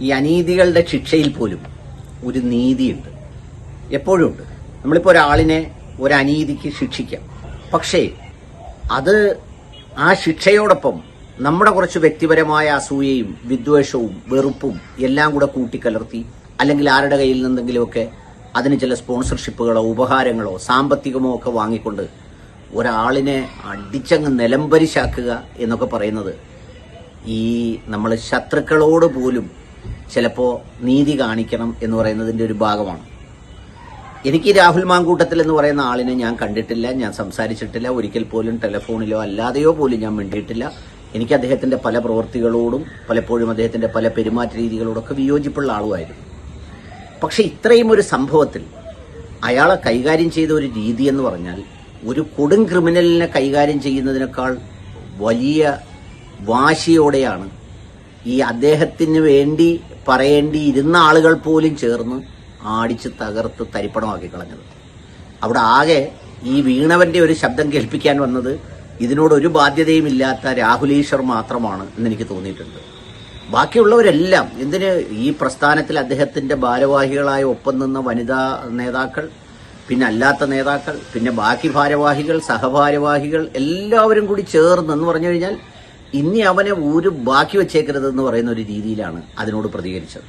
ഈ അനീതികളുടെ ശിക്ഷയിൽ പോലും ഒരു നീതിയുണ്ട്. എപ്പോഴും ഉണ്ട് നമ്മളിപ്പോൾ ഒരാളിനെ ഒരു അനീതിക്ക് ശിക്ഷിക്കാം. പക്ഷേ അത് ആ ശിക്ഷയോടൊപ്പം നമ്മുടെ കുറച്ച് വ്യക്തിപരമായ അസൂയയും വിദ്വേഷവും വെറുപ്പും എല്ലാം കൂടെ കൂട്ടിക്കലർത്തി അല്ലെങ്കിൽ ആരുടെ കയ്യിൽ നിന്നെങ്കിലുമൊക്കെ അതിന് ചില സ്പോൺസർഷിപ്പുകളോ ഉപഹാരങ്ങളോ സാമ്പത്തികമോ ഒക്കെ വാങ്ങിക്കൊണ്ട് ഒരാളിനെ അടിച്ചങ്ങ് നിലംപരിശാക്കുക എന്നൊക്കെ പറയുന്നത് ഈ നമ്മൾ ശത്രുക്കളോട് പോലും ചിലപ്പോൾ നീതി കാണിക്കണം എന്ന് പറയുന്നതിന്റെ ഒരു ഭാഗമാണ്. എനിക്ക് രാഹുൽ മാങ്കൂട്ടത്തിൽ എന്ന് പറയുന്ന ആളിനെ ഞാൻ കണ്ടിട്ടില്ല ഞാൻ സംസാരിച്ചിട്ടില്ല. ഒരിക്കൽ പോലും ടെലിഫോണിലോ അല്ലാതെയോ പോലും ഞാൻ മിണ്ടിയിട്ടില്ല. എനിക്ക് അദ്ദേഹത്തിന്റെ പല പ്രവൃത്തികളോടും പലപ്പോഴും അദ്ദേഹത്തിന്റെ പല പെരുമാറ്റ രീതികളോടൊക്കെ വിയോജിപ്പുള്ള ആളുമായിരുന്നു. പക്ഷേ ഇത്രയും ഒരു സംഭവത്തിൽ അയാളെ കൈകാര്യം ചെയ്ത ഒരു രീതി എന്ന് പറഞ്ഞാൽ ഒരു കൊടും ക്രിമിനലിനെ കൈകാര്യം ചെയ്യുന്നതിനേക്കാൾ വലിയ വാശിയോടെയാണ് ഈ അദ്ദേഹത്തിന് വേണ്ടി പറയേണ്ടിയിരുന്ന ആളുകൾ പോലും ചേർന്ന് ആടിച്ച് തകർത്ത് തരിപ്പണമാക്കി കളഞ്ഞത്. അവിടെ ആകെ ഈ വീണവന്റെ ഒരു ശബ്ദം കേൾപ്പിക്കാൻ വന്നത് ഇതിനോട് ഒരു ബാധ്യതയുമില്ലാത്ത രാഹുൽ ഈശ്വർ മാത്രമാണ് എന്ന് എനിക്ക് തോന്നിയിട്ടുണ്ട്. ബാക്കിയുള്ളവരെല്ലാം എന്തിന് ഈ പ്രസ്ഥാനത്തിൽ അദ്ദേഹത്തിന്റെ ഭാരവാഹികളായ ഒപ്പം നിന്ന വനിതാ നേതാക്കൾ പിന്നെ അല്ലാത്ത നേതാക്കൾ പിന്നെ ബാക്കി ഭാരവാഹികൾ സഹഭാരവാഹികൾ എല്ലാവരും കൂടി ചേർന്ന് എന്ന് പറഞ്ഞു കഴിഞ്ഞാൽ ഇനി അവനെ ഒരു ബാക്കി വെച്ചേക്കരുതെന്ന് പറയുന്ന ഒരു രീതിയിലാണ് അതിനോട് പ്രതികരിച്ചത്.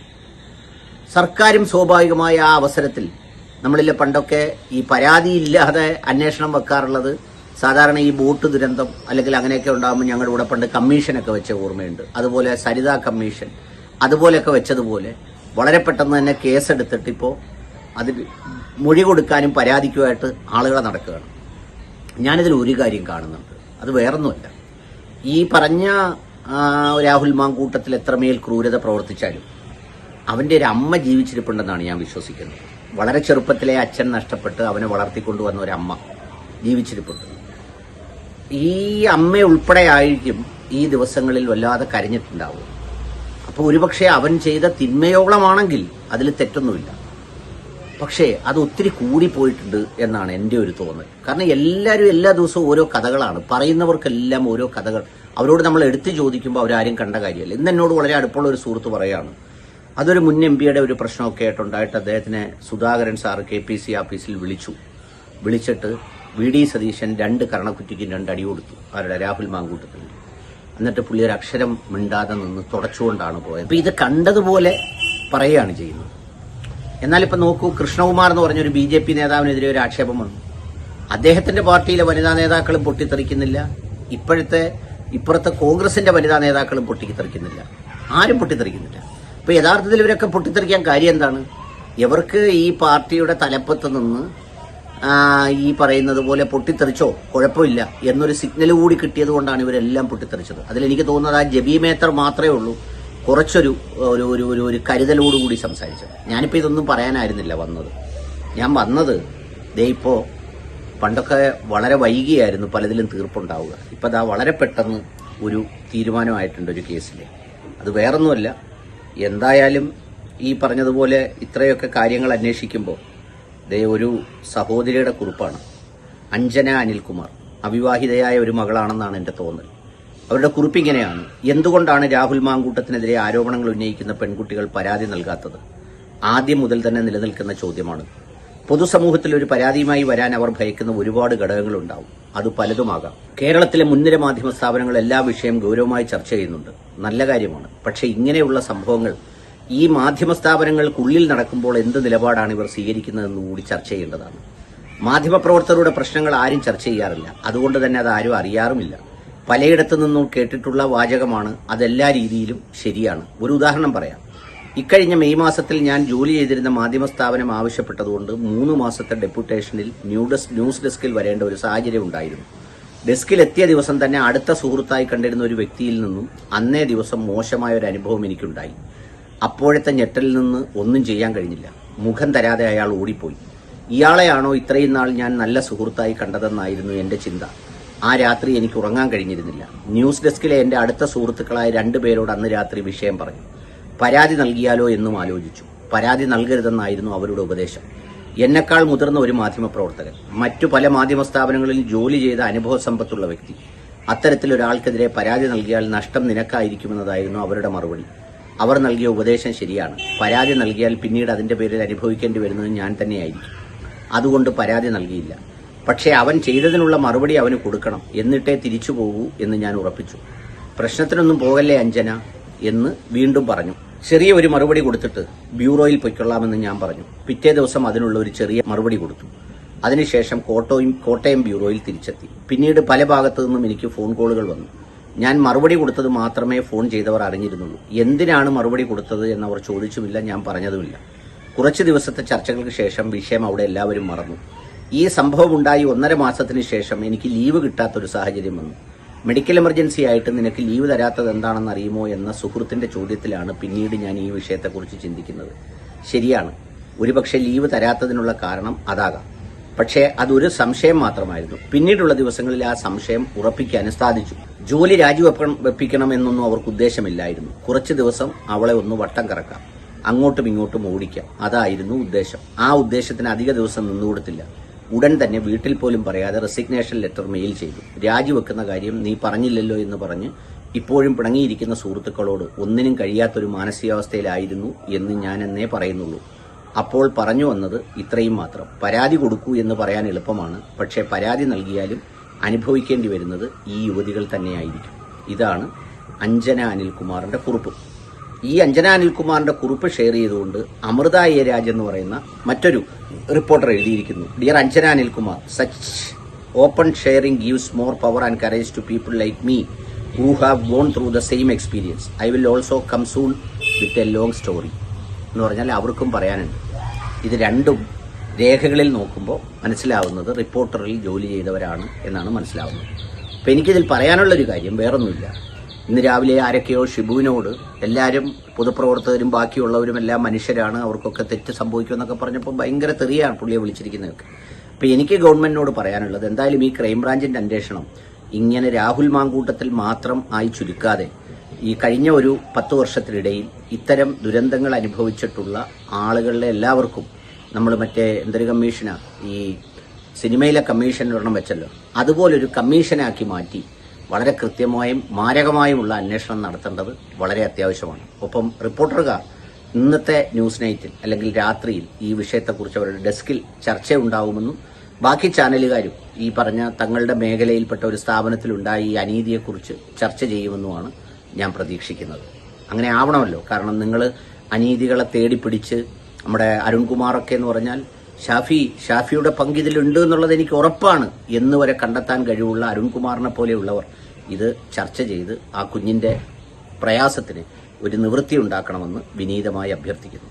സർക്കാരും സ്വാഭാവികമായ ആ അവസരത്തിൽ നമ്മളിൽ പണ്ടൊക്കെ ഈ പരാതിയില്ലാതെ അന്വേഷണം വെക്കാറുള്ളത് സാധാരണ ഈ ബോട്ട് ദുരന്തം അല്ലെങ്കിൽ അങ്ങനെയൊക്കെ ഉണ്ടാകുമ്പോൾ ഞങ്ങളുടെ ഇവിടെ പണ്ട് കമ്മീഷനൊക്കെ വെച്ച ഓർമ്മയുണ്ട്. അതുപോലെ സരിതാ കമ്മീഷൻ അതുപോലെയൊക്കെ വെച്ചതുപോലെ വളരെ പെട്ടെന്ന് തന്നെ കേസെടുത്തിട്ട് ഇപ്പോൾ അതിൽ മൊഴി കൊടുക്കാനും പരാതിക്കുമായിട്ട് ആളുകളെ നടക്കുകയാണ്. ഞാനിതിൽ ഒരു കാര്യം കാണുന്നുണ്ട്. അത് വേറൊന്നുമല്ല. ഈ പറഞ്ഞ രാഹുൽ മാങ്കൂട്ടത്തിൽ എത്രമേൽ ക്രൂരത പ്രവർത്തിച്ചാലും അവന്റെ ഒരു അമ്മ ജീവിച്ചിരിപ്പുണ്ടെന്നാണ് ഞാൻ വിശ്വസിക്കുന്നത്. വളരെ ചെറുപ്പത്തിലെ അച്ഛൻ നഷ്ടപ്പെട്ട് അവനെ വളർത്തിക്കൊണ്ടുവന്ന ഒരു അമ്മ ജീവിച്ചിരിപ്പുണ്ട്. ഈ അമ്മ ഉൾപ്പെടെ ആയിരിക്കും ഈ ദിവസങ്ങളിൽ വല്ലാതെ കരഞ്ഞിട്ടുണ്ടാവുക. അപ്പോൾ ഒരുപക്ഷെ അവൻ ചെയ്ത തിന്മയോളമാണെങ്കിൽ അതിൽ തെറ്റൊന്നുമില്ല. പക്ഷേ അത് ഒത്തിരി കൂടിപ്പോയിട്ടുണ്ട് എന്നാണ് എന്റെ ഒരു തോന്നൽ. കാരണം എല്ലാവരും എല്ലാ ദിവസവും ഓരോ കഥകളാണ്. പറയുന്നവർക്കെല്ലാം ഓരോ കഥകൾ. അവരോട് നമ്മൾ എടുത്തു ചോദിക്കുമ്പോൾ അവരാരും കണ്ട കാര്യമല്ല. ഇന്ന് എന്നോട് വളരെ അടുപ്പമുള്ള ഒരു സുഹൃത്ത് പറയാണ് അതൊരു മുൻ എം പിയുടെ ഒരു പ്രശ്നമൊക്കെ ആയിട്ടുണ്ടായിട്ട് അദ്ദേഹത്തിനെ Sudhakaran sir K P C ഓഫീസിൽ വിളിച്ചു. വിളിച്ചിട്ട് വി ഡി സതീശൻ രണ്ട് കരണക്കുറ്റിക്കും രണ്ട് അടി കൊടുത്തു. അവരുടെ രാഹുൽ മാങ്കൂട്ടത്തിൽ എന്നിട്ട് പുള്ളി ഒരു അക്ഷരം മിണ്ടാതെ നിന്ന് തുടച്ചുകൊണ്ടാണ് പോയത്. അപ്പോൾ ഇത് കണ്ടതുപോലെ പറയുകയാണ് ചെയ്യുന്നത്. എന്നാൽ ഇപ്പം നോക്കൂ കൃഷ്ണകുമാർ എന്ന് പറഞ്ഞൊരു ബി ജെ പി നേതാവിനെതിരെ ഒരു ആക്ഷേപം വന്നു. അദ്ദേഹത്തിന്റെ പാർട്ടിയിലെ വനിതാ നേതാക്കളും പൊട്ടിത്തെറിക്കുന്നില്ല. ഇപ്പോഴത്തെ ഇപ്പുറത്തെ കോൺഗ്രസിന്റെ വനിതാ നേതാക്കളും പൊട്ടിത്തെറിക്കുന്നില്ല. ആരും പൊട്ടിത്തെറിക്കുന്നില്ല. ഇപ്പൊ യഥാർത്ഥത്തിൽ ഇവരൊക്കെ പൊട്ടിത്തെറിക്കാൻ കാര്യം എന്താണ്? ഇവർക്ക് ഈ പാർട്ടിയുടെ തലപ്പത്ത് നിന്ന് ഈ പറയുന്നത് പോലെ പൊട്ടിത്തെറിച്ചോ കുഴപ്പമില്ല എന്നൊരു സിഗ്നൽ കൂടി കിട്ടിയത് കൊണ്ടാണ് ഇവരെല്ലാം പൊട്ടിത്തെറിച്ചത്. അതിൽ എനിക്ക് തോന്നുന്നത് ആ ജബി മേത്തർ മാത്രമേ ഉള്ളൂ. കുറച്ചൊരു ഒരു ഒരു ഒരു ഒരു കരുതലോടുകൂടി സംസാരിച്ചത് ഞാനിപ്പോൾ ഇതൊന്നും പറയാനായിരുന്നില്ല വന്നത്. ഞാൻ വന്നത് ദേ ഇപ്പോൾ പണ്ടൊക്കെ വളരെ വൈകിയായിരുന്നു പലതിലും തീർപ്പുണ്ടാവുക. ഇപ്പം അതാ വളരെ പെട്ടെന്ന് ഒരു തീരുമാനമായിട്ടുണ്ട് ഒരു കേസിൽ അത് വേറൊന്നുമല്ല എന്തായാലും ഈ പറഞ്ഞതുപോലെ ഇത്രയൊക്കെ കാര്യങ്ങൾ അന്വേഷിക്കുമ്പോൾ ദേ ഒരു സഹോദരിയുടെ കുറിപ്പാണ്. അഞ്ജന അനിൽകുമാർ അവിവാഹിതയായ ഒരു മകളാണെന്നാണ് എന്റെ തോന്നൽ. അവരുടെ കുറിപ്പ് ഇങ്ങനെയാണ്. എന്തുകൊണ്ടാണ് രാഹുൽ മാങ്കൂട്ടത്തിനെതിരെ ആരോപണങ്ങൾ ഉന്നയിക്കുന്ന പെൺകുട്ടികൾ പരാതി നൽകാത്തത്? ആദ്യം മുതൽ തന്നെ നിലനിൽക്കുന്ന ചോദ്യമാണ്. പൊതുസമൂഹത്തിൽ ഒരു പരാതിയുമായി വരാൻ അവർ ഭയക്കുന്ന ഒരുപാട് ഘടകങ്ങളുണ്ടാവും. അത് പലതുമാകാം. കേരളത്തിലെ മുൻനിര മാധ്യമ സ്ഥാപനങ്ങൾ എല്ലാ വിഷയം ഗൗരവമായി ചർച്ച ചെയ്യുന്നുണ്ട്. നല്ല കാര്യമാണ്. പക്ഷേ ഇങ്ങനെയുള്ള സംഭവങ്ങൾ ഈ മാധ്യമ സ്ഥാപനങ്ങൾക്കുള്ളിൽ നടക്കുമ്പോൾ എന്ത് നിലപാടാണ് ഇവർ സ്വീകരിക്കുന്നതെന്ന് കൂടി ചർച്ച ചെയ്യേണ്ടതാണ്. മാധ്യമപ്രവർത്തകരുടെ പ്രശ്നങ്ങൾ ആരും ചർച്ച ചെയ്യാറില്ല. അതുകൊണ്ട് തന്നെ അത് ആരും അറിയാറുമില്ല. പലയിടത്തു നിന്നും കേട്ടിട്ടുള്ള വാചകമാണ് അതെല്ലാ രീതിയിലും ശരിയാണ്. ഒരു ഉദാഹരണം പറയാം. ഇക്കഴിഞ്ഞ മെയ് മാസത്തിൽ ഞാൻ ജോലി ചെയ്തിരുന്ന മാധ്യമ സ്ഥാപനം ആവശ്യപ്പെട്ടതുകൊണ്ട് മൂന്ന് മാസത്തെ ഡെപ്യൂട്ടേഷനിൽ ന്യൂഡസ് ന്യൂസ് ഡെസ്കിൽ വരേണ്ട ഒരു സാഹചര്യം ഉണ്ടായിരുന്നു. ഡെസ്കിൽ എത്തിയ ദിവസം തന്നെ അടുത്ത സുഹൃത്തായി കണ്ടിരുന്ന ഒരു വ്യക്തിയിൽ നിന്നും അന്നേ ദിവസം മോശമായ ഒരു അനുഭവം എനിക്കുണ്ടായി. അപ്പോഴത്തെ ഞെട്ടലിൽ നിന്ന് ഒന്നും ചെയ്യാൻ കഴിഞ്ഞില്ല. മുഖം തരാതെ അയാൾ ഓടിപ്പോയി. ഇയാളെയാണോ ഇത്രയും നാൾ ഞാൻ നല്ല സുഹൃത്തായി കണ്ടതെന്നായിരുന്നു എന്റെ ചിന്ത. ആ രാത്രി എനിക്ക് ഉറങ്ങാൻ കഴിഞ്ഞിരുന്നില്ല. ന്യൂസ് ഡെസ്കിലെ എന്റെ അടുത്ത സുഹൃത്തുക്കളായ രണ്ടുപേരോട് അന്ന് രാത്രി വിഷയം പറഞ്ഞു. പരാതി നൽകിയാലോ എന്നും ആലോചിച്ചു. പരാതി നൽകരുതെന്നായിരുന്നു അവരുടെ ഉപദേശം. എന്നെക്കാൾ മുതിർന്ന ഒരു മാധ്യമപ്രവർത്തകൻ മറ്റു പല മാധ്യമ സ്ഥാപനങ്ങളിൽ ജോലി ചെയ്ത അനുഭവ സമ്പത്തുള്ള വ്യക്തി. അത്തരത്തിൽ അത്തരത്തിലൊരാൾക്കെതിരെ പരാതി നൽകിയാൽ നഷ്ടം നിനക്കായിരിക്കുമെന്നതായിരുന്നു അവരുടെ മറുപടി. അവർ നൽകിയ ഉപദേശം ശരിയാണ്. പരാതി നൽകിയാൽ പിന്നീട് അതിന്റെ പേരിൽ അനുഭവിക്കേണ്ടി വരുന്നത് ഞാൻ തന്നെയായിരിക്കും. അതുകൊണ്ട് പരാതി നൽകിയില്ല. പക്ഷേ അവൻ ചെയ്തതിനുള്ള മറുപടി അവന് കൊടുക്കണം. എന്നിട്ടേ തിരിച്ചു പോകൂ എന്ന് ഞാൻ ഉറപ്പിച്ചു. പ്രശ്നത്തിനൊന്നും പോകല്ലേ അഞ്ജന? എന്ന് വീണ്ടും പറഞ്ഞു. ചെറിയ ഒരു മറുപടി കൊടുത്തിട്ട് ബ്യൂറോയിൽ പൊയ്ക്കൊള്ളാമെന്ന് ഞാൻ പറഞ്ഞു. പിറ്റേ ദിവസം അതിനുള്ള ഒരു ചെറിയ മറുപടി കൊടുത്തു. അതിനുശേഷം കോട്ടയം കോട്ടയം ബ്യൂറോയിൽ തിരിച്ചെത്തി. പിന്നീട് പല ഭാഗത്തു നിന്നും എനിക്ക് ഫോൺ കോളുകൾ വന്നു. ഞാൻ മറുപടി കൊടുത്തത് മാത്രമേ ഫോൺ ചെയ്തവർ അറിഞ്ഞിരുന്നുള്ളൂ. എന്തിനാണ് മറുപടി കൊടുത്തത് എന്നവർ ചോദിച്ചുമില്ല ഞാൻ പറഞ്ഞതുമില്ല. കുറച്ച് ദിവസത്തെ ചർച്ചകൾക്ക് ശേഷം വിഷയം അവിടെ എല്ലാവരും മറന്നു. ഈ സംഭവം ഉണ്ടായി ഒന്നര മാസത്തിന് ശേഷം എനിക്ക് ലീവ് കിട്ടാത്തൊരു സാഹചര്യം വന്നു. മെഡിക്കൽ എമർജൻസി ആയിട്ട് നിനക്ക് ലീവ് തരാത്തത് എന്താണെന്ന് അറിയുമോ എന്ന സുഹൃത്തിന്റെ ചോദ്യത്തിലാണ് പിന്നീട് ഞാൻ ഈ വിഷയത്തെക്കുറിച്ച് ചിന്തിക്കുന്നത്. ശരിയാണ്. ഒരുപക്ഷെ ലീവ് തരാത്തതിനുള്ള കാരണം അതാകാം. പക്ഷേ അതൊരു സംശയം മാത്രമായിരുന്നു. പിന്നീടുള്ള ദിവസങ്ങളിൽ ആ സംശയം ഉറപ്പിക്കാനും സാധിച്ചു. ജോലി രാജിവെപ്പിക്കണം വെപ്പിക്കണമെന്നൊന്നും അവർക്ക് ഉദ്ദേശമില്ലായിരുന്നു. കുറച്ച് ദിവസം അവളെ ഒന്ന് വട്ടം കറക്കാം. അങ്ങോട്ടും ഇങ്ങോട്ടും ഓടിക്കാം. അതായിരുന്നു ഉദ്ദേശം. ആ ഉദ്ദേശത്തിന് അധിക ദിവസം നിന്നുകൊടുത്തില്ല. ഉടൻ തന്നെ വീട്ടിൽ പോലും പറയാതെ റെസിഗ്നേഷൻ ലെറ്റർ മെയിൽ ചെയ്തു. രാജിവെക്കുന്ന കാര്യം നീ പറഞ്ഞില്ലല്ലോ എന്ന് പറഞ്ഞ് ഇപ്പോഴും പിണങ്ങിയിരിക്കുന്ന സുഹൃത്തുക്കളോട് ഒന്നിനും കഴിയാത്തൊരു മാനസികാവസ്ഥയിലായിരുന്നു എന്ന് ഞാൻ എന്നേ പറയുന്നുള്ളൂ. അപ്പോൾ പറഞ്ഞു വന്നത് ഇത്രയും മാത്രം. പരാതി കൊടുക്കൂ എന്ന് പറയാൻ എളുപ്പമാണ്. പക്ഷേ പരാതി നൽകിയാലും അനുഭവിക്കേണ്ടി വരുന്നത് ഈ യുവതികൾ തന്നെയായിരിക്കും. ഇതാണ് അഞ്ജന അനിൽകുമാറിന്റെ കുറിപ്പ്. ഈ അഞ്ജന അനിൽകുമാറിന്റെ കുറിപ്പ് ഷെയർ ചെയ്തുകൊണ്ട് അമൃത എ എന്ന് പറയുന്ന മറ്റൊരു റിപ്പോർട്ടർ എഴുതിയിരിക്കുന്നു. Dear Anjana Anilkumar such open sharing gives more power and courage to people like me who have gone through the same experience I will also come soon with a long story എന്ന് പറഞ്ഞാൽ അവർക്കും പറയാനുണ്ട്. ഇത് രണ്ടും രേഖകളിൽ നോക്കുമ്പോൾ മനസ്സിലാവുന്നത് റിപ്പോർട്ടറിൽ ജോലി ചെയ്തവരാണ് എന്നാണ് മനസ്സിലാവുന്നത്. അപ്പോൾ എനിക്കിതിൽ പറയാനുള്ളൊരു കാര്യം വേറൊന്നുമില്ല. ഇന്ന് രാവിലെ ആരൊക്കെയോ ഷിബുവിനോട് എല്ലാവരും പൊതുപ്രവർത്തകരും ബാക്കിയുള്ളവരും എല്ലാം മനുഷ്യരാണ് അവർക്കൊക്കെ തെറ്റ് സംഭവിക്കുമെന്നൊക്കെ പറഞ്ഞപ്പോൾ ഭയങ്കര തെറിയാണ് പുള്ളിയെ വിളിച്ചിരിക്കുന്നതൊക്കെ. അപ്പം എനിക്ക് ഗവൺമെന്റിനോട് പറയാനുള്ളത് എന്തായാലും ഈ ക്രൈംബ്രാഞ്ചിന്റെ അന്വേഷണം ഇങ്ങനെ രാഹുൽ മാങ്കൂട്ടത്തിൽ മാത്രം ആയി ചുരുക്കാതെ ഈ കഴിഞ്ഞ ഒരു പത്ത് വർഷത്തിനിടയിൽ ഇത്തരം ദുരന്തങ്ങൾ അനുഭവിച്ചിട്ടുള്ള ആളുകളിലെ എല്ലാവർക്കും നമ്മൾ മറ്റേ എന്തൊരു കമ്മീഷനാണ് ഈ സിനിമയിലെ കമ്മീഷൻ ഒരെണ്ണം വെച്ചല്ലോ. അതുപോലൊരു കമ്മീഷനാക്കി മാറ്റി വളരെ കൃത്യമായും മാരകമായുമുള്ള അന്വേഷണം നടത്തേണ്ടത് വളരെ അത്യാവശ്യമാണ്. ഒപ്പം റിപ്പോർട്ടറുകാർ ഇന്നത്തെ ന്യൂസ് നൈറ്റിൽ അല്ലെങ്കിൽ രാത്രിയിൽ ഈ വിഷയത്തെക്കുറിച്ച് അവരുടെ ഡെസ്കിൽ ചർച്ചയുണ്ടാവുമെന്നും ബാക്കി ചാനലുകാരും ഈ പറഞ്ഞ തങ്ങളുടെ മേഖലയിൽപ്പെട്ട ഒരു സ്ഥാപനത്തിലുണ്ടായ ഈ അനീതിയെക്കുറിച്ച് ചർച്ച ചെയ്യുമെന്നുമാണ് ഞാൻ പ്രതീക്ഷിക്കുന്നത്. അങ്ങനെ ആവണമല്ലോ. കാരണം നിങ്ങൾ അനീതികളെ തേടിപ്പിടിച്ച് നമ്മുടെ അരുൺകുമാറൊക്കെ എന്ന് പറഞ്ഞാൽ ഷാഫി ഷാഫിയുടെ പങ്ക് ഇതിലുണ്ട് എന്നുള്ളത് എനിക്ക് ഉറപ്പാണ്. എന്ന് വരെ കണ്ടെത്താൻ കഴിവുള്ള അരുൺകുമാറിനെ പോലെയുള്ളവർ ഇത് ചർച്ച ചെയ്ത് ആ കുഞ്ഞിന്റെ പ്രയാസത്തിന് ഒരു നിവൃത്തി ഉണ്ടാക്കണമെന്ന് വിനീതമായി അഭ്യർത്ഥിക്കുന്നു.